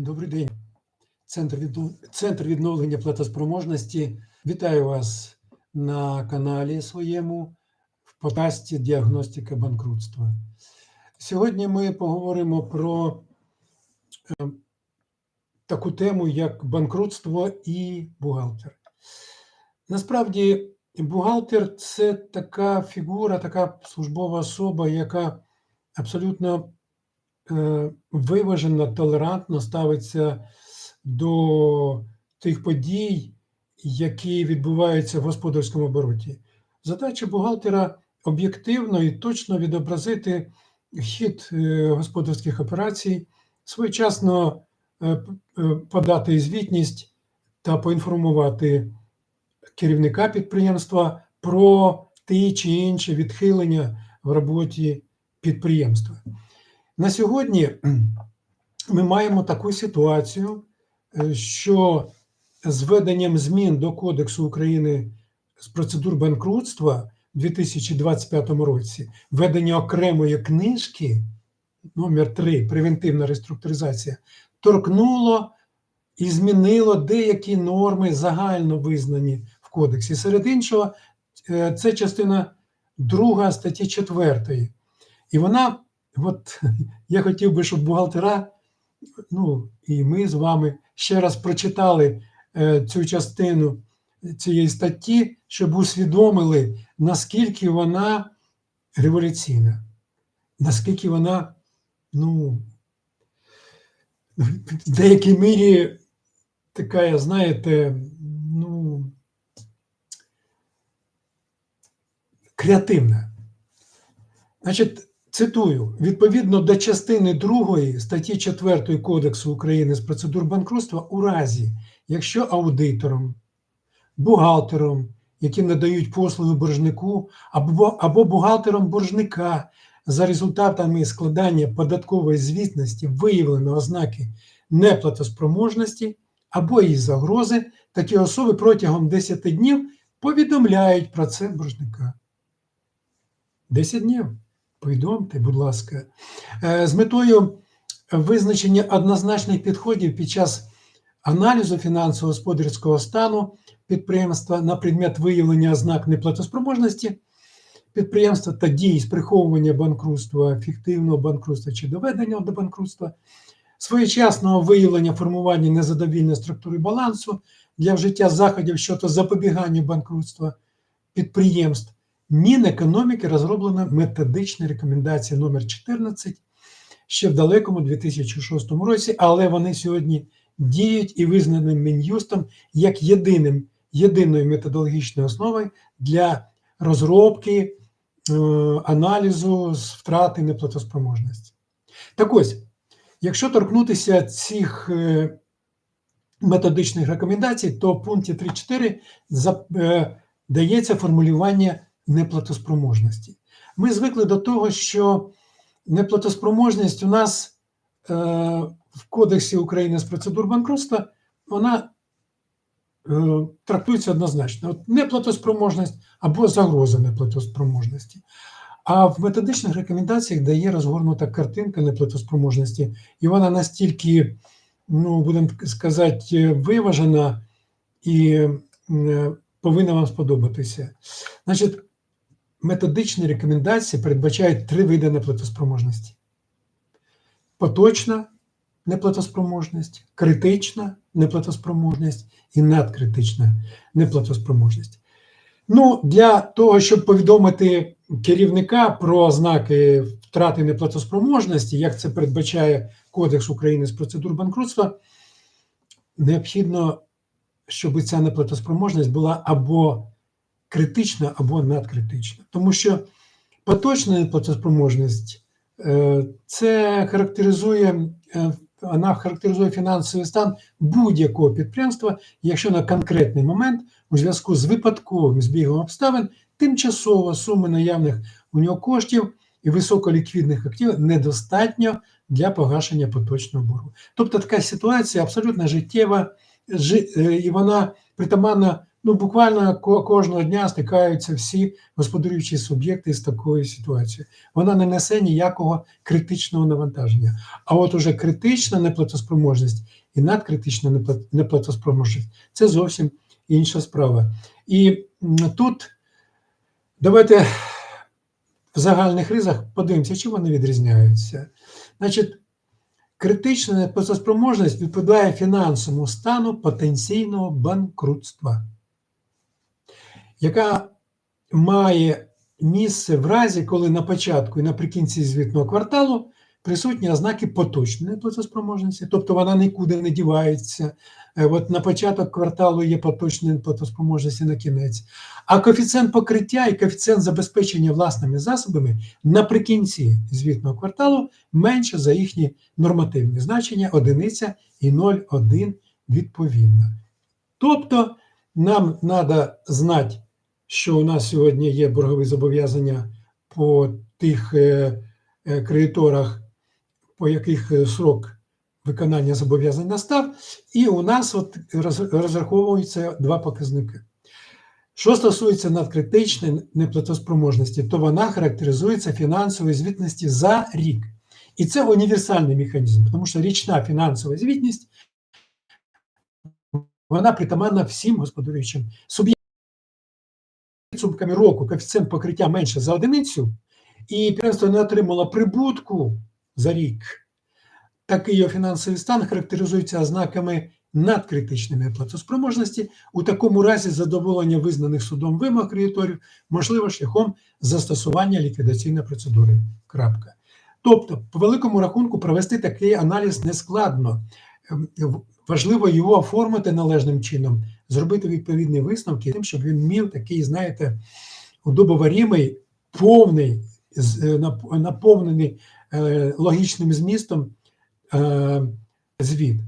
Добрий день. Центр, віднов... Центр відновлення платоспроможності. Вітаю вас на каналі своєму в подкасті Діагностика банкрутства. Сьогодні ми поговоримо про е, таку тему, як банкрутство і бухгалтер. Насправді, бухгалтер це така фігура, така службова особа, яка абсолютно виважено, толерантно ставиться до тих подій, які відбуваються в господарському обороті. Задача бухгалтера об'єктивно і точно відобразити хід е, господарських операцій, своєчасно е, е, подати звітність та поінформувати керівника підприємства про ті чи інші відхилення в роботі підприємства. На сьогодні ми маємо таку ситуацію, е, що з введенням змін до Кодексу України з процедур банкрутства у 2025 році, введення окремої книжки номер 3 превентивна реструктуризація, торкнуло і змінило деякі норми загально визнані в кодексі. Серед іншого, е, це частина 2 статті 4. І вона, от я хотів би, щоб бухгалтера, ну і ми з вами ще раз прочитали е, цю частину цієї статті, щоб усвідомили, наскільки вона революційна, наскільки вона, ну, в деякій мірі така, знаєте, ну, креативна. Значить, цитую: відповідно до частини 2 статті 4 Кодексу України з процедур банкрутства, у разі, якщо аудитором, бухгалтером, які надають послуги боржнику, або, або бухгалтером боржника за результатами складання податкової звітності виявлено ознаки неплатоспроможності або її загрози, такі особи протягом 10 днів повідомляють про це боржника. 10 днів. Повідомте, будь ласка, Е, з метою визначення однозначних підходів під час аналізу фінансово-господарського стану підприємства на предмет виявлення ознак неплатоспроможності підприємства та дій з приховування банкрутства, фіктивного банкрутства чи доведення до банкрутства, своєчасного виявлення формування незадовільної структури балансу для вжиття заходів щодо запобігання банкрутства підприємств. Мінекономіки розроблена методична рекомендація номер 14 ще в далекому 2006 році, але вони сьогодні діють і визнані Мін'юстом як єдиним, єдиною методологічною основою для розробки е, аналізу з втрати неплатоспроможності. Так ось, якщо торкнутися цих е, методичних рекомендацій, то в пункті 3.4 за- е, дається формулювання неплатоспроможності. Ми звикли до того, що неплатоспроможність у нас е, в Кодексі України з процедур банкрутства вона е, трактується однозначно. От неплатоспроможність або загроза неплатоспроможності. А в методичних рекомендаціях дає розгорнута картинка неплатоспроможності, і вона настільки, ну, будемо сказати, виважена і е, повинна вам сподобатися. Значить, методичні рекомендації передбачають три види неплатоспроможності: поточна неплатоспроможність, критична неплатоспроможність і надкритична неплатоспроможність. Ну, для того, щоб повідомити керівника про ознаки втрати неплатоспроможності, як це передбачає Кодекс України з процедур банкрутства, необхідно, щоб ця неплатоспроможність була або критична, або надкритична. Тому що поточна неплатоспроможність е, це характеризує, е, вона характеризує фінансовий стан будь-якого підприємства, якщо на конкретний момент у зв'язку з випадковим збігом обставин тимчасово суми наявних у нього коштів і високоліквідних активів недостатньо для погашення поточного боргу. Тобто така ситуація абсолютно життєва, жи- е, і вона притаманна Ну, буквально кожного дня стикаються всі господарюючі суб'єкти з такою ситуацією. Вона не несе ніякого критичного навантаження. А от уже критична неплатоспроможність і надкритична неплатоспроможність це зовсім інша справа. І тут давайте в загальних ризах подивимося, чим вони відрізняються. Значить, критична неплатоспроможність відповідає фінансовому стану потенційного банкрутства, яка має місце в разі, коли на початку і наприкінці звітного кварталу присутні ознаки поточної неплатоспроможності, тобто вона нікуди не дівається. Е, От на початок кварталу є поточна неплатоспроможність і на кінець. А коефіцієнт покриття і коефіцієнт забезпечення власними засобами наприкінці звітного кварталу менше за їхні нормативні значення одиниця і 0,1 відповідно. Тобто нам треба знати, що у нас сьогодні є боргові зобов'язання по тих е, е, кредиторах, по яких е, срок виконання зобов'язань настав, і у нас от розраховуються два показники. Що стосується надкритичної неплатоспроможності, то вона характеризується фінансовою звітності за рік. І це універсальний механізм, тому що річна фінансова звітність вона притаманна всім господарюючим суб'єктам. Підсумками року коефіцієнт покриття менше за одиницю, і підприємство не отримало прибутку за рік. Такий його фінансовий стан характеризується ознаками надкритичної неплатоспроможності. У такому разі задоволення визнаних судом вимог кредиторів можливо шляхом застосування ліквідаційної процедури. Крапка. Тобто, по великому рахунку, провести такий аналіз нескладно. Важливо його оформити належним чином, зробити відповідні висновки, тим, щоб він мів такий, знаєте, удобоварімий, повний, е, нап- наповнений е, логічним змістом е, звіт.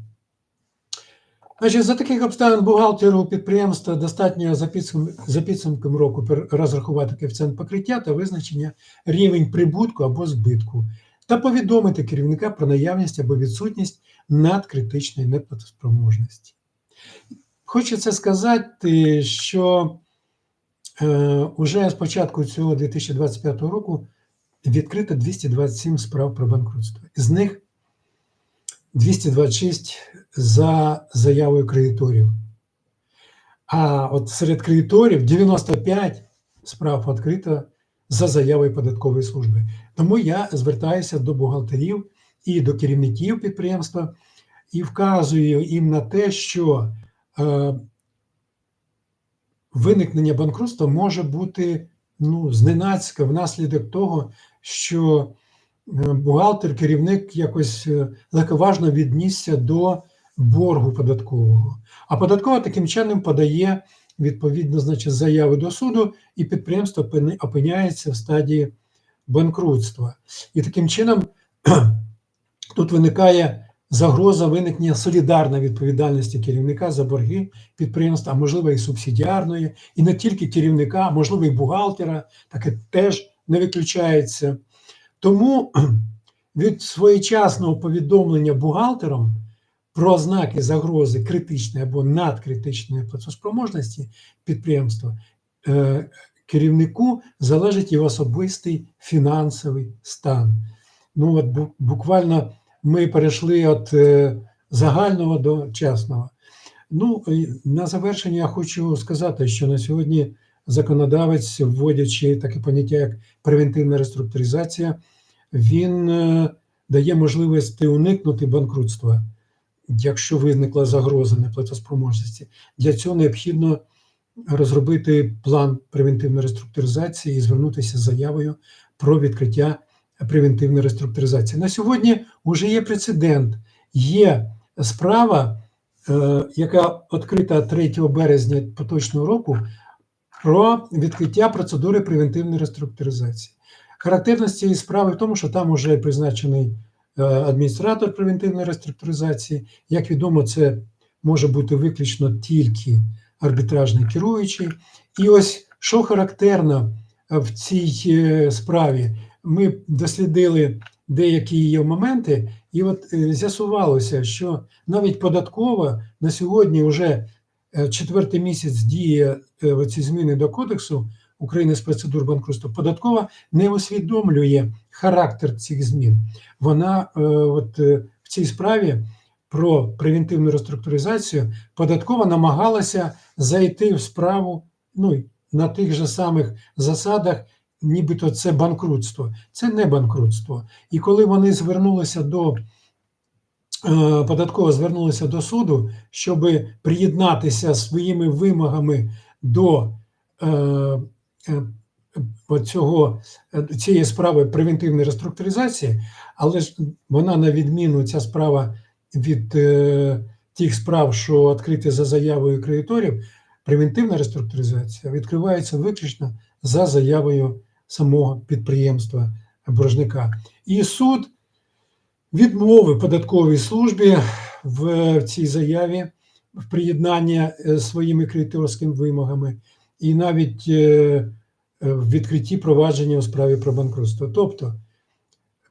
Значить, за таких обставин бухгалтеру підприємства достатньо за, підсум, за підсумком року розрахувати коефіцієнт покриття та визначення рівень прибутку або збитку, та повідомити керівника про наявність або відсутність надкритичної неплатоспроможності. Хочеться сказати, що е, уже з початку цього 2025 року відкрито 227 справ про банкрутство. З них 226 за заявою кредиторів. А от серед кредиторів 95 справ відкрито за заявою податкової служби. Тому я звертаюся до бухгалтерів і до керівників підприємства і вказую їм на те, що е, виникнення банкрутства може бути ну, зненацька внаслідок того, що е, бухгалтер, керівник якось е, легковажно віднісся до боргу податкового. А податкова таким чином подає відповідно значить, заяви до суду, і підприємство опиняється в стадії банкрутства. І таким чином тут виникає загроза виникнення солідарної відповідальності керівника за борги підприємства, а можливо і субсидіарної, і не тільки керівника, а можливо і бухгалтера, таке теж не виключається. Тому від своєчасного повідомлення бухгалтерам про ознаки загрози критичної або надкритичної платоспроможності підприємства е, керівнику залежить його особистий фінансовий стан. Ну, от буквально ми перейшли від е, загального до частного. Ну, на завершення я хочу сказати, що на сьогодні законодавець, вводячи таке поняття, як превентивна реструктуризація, він е, дає можливість уникнути банкрутства, якщо виникла загроза неплатоспроможності. Для цього необхідно розробити план превентивної реструктуризації і звернутися з заявою про відкриття превентивної реструктуризації. На сьогодні вже є прецедент. Є справа, е, яка відкрита 3 березня поточного року, про відкриття процедури превентивної реструктуризації. Характерність цієї справи в тому, що там вже призначений е, адміністратор превентивної реструктуризації. Як відомо, це може бути виключно тільки арбітражний керуючий. І ось що характерно е, в цій е, справі, ми дослідили деякі її моменти, і от е, з'ясувалося, що навіть податкова на сьогодні вже четвертий місяць діє ці зміни до кодексу України з процедур банкрутства, податкова не усвідомлює характер цих змін. Вона от в цій справі про превентивну реструктуризацію податкова намагалася зайти в справу ну, на тих же самих засадах, нібито це банкрутство. Це не банкрутство. І коли вони звернулися до е, податково звернулися до суду, щоб приєднатися своїми вимогами до е, е, цього, цієї справи превентивної реструктуризації, але ж вона, на відміну, ця справа від е, тих справ, що відкриті за заявою кредиторів, превентивна реструктуризація відкривається виключно за заявою самого підприємства боржника. І суд відмовив податковій службі в цій заяві в приєднанні е, своїми кредиторськими вимогами і навіть е, в відкритті провадження у справі про банкрутство. Тобто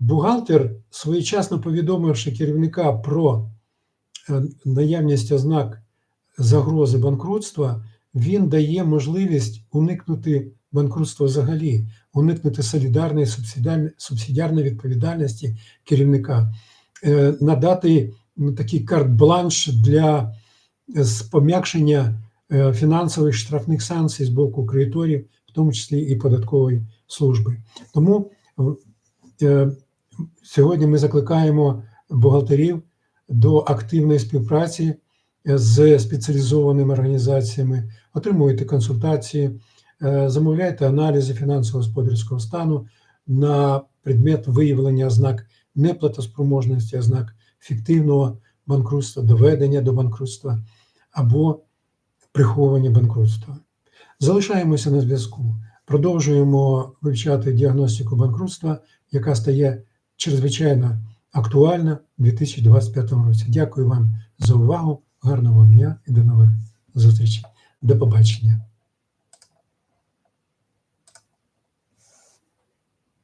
бухгалтер, своєчасно повідомивши керівника про е, наявність ознак загрози банкрутства, він дає можливість уникнути банкрутства взагалі, уникнути солідарної субсидіарної, відповідальності керівника, е, надати ну, такий карт-бланш для е, пом'якшення фінансових штрафних санкцій з боку кредиторів, в тому числі і податкової служби. Тому сьогодні ми закликаємо бухгалтерів до активної співпраці з спеціалізованими організаціями, отримуйте консультації, е, замовляйте аналізи фінансово-господарського стану на предмет виявлення ознак неплатоспроможності, ознак фіктивного банкрутства, доведення до банкрутства або приховування банкрутства. Залишаємося на зв'язку, продовжуємо вивчати діагностику банкрутства, яка стає чрезвичайно актуальна у 2025 році. Дякую вам за увагу, гарного вам дня і до нових зустрічей. До побачення.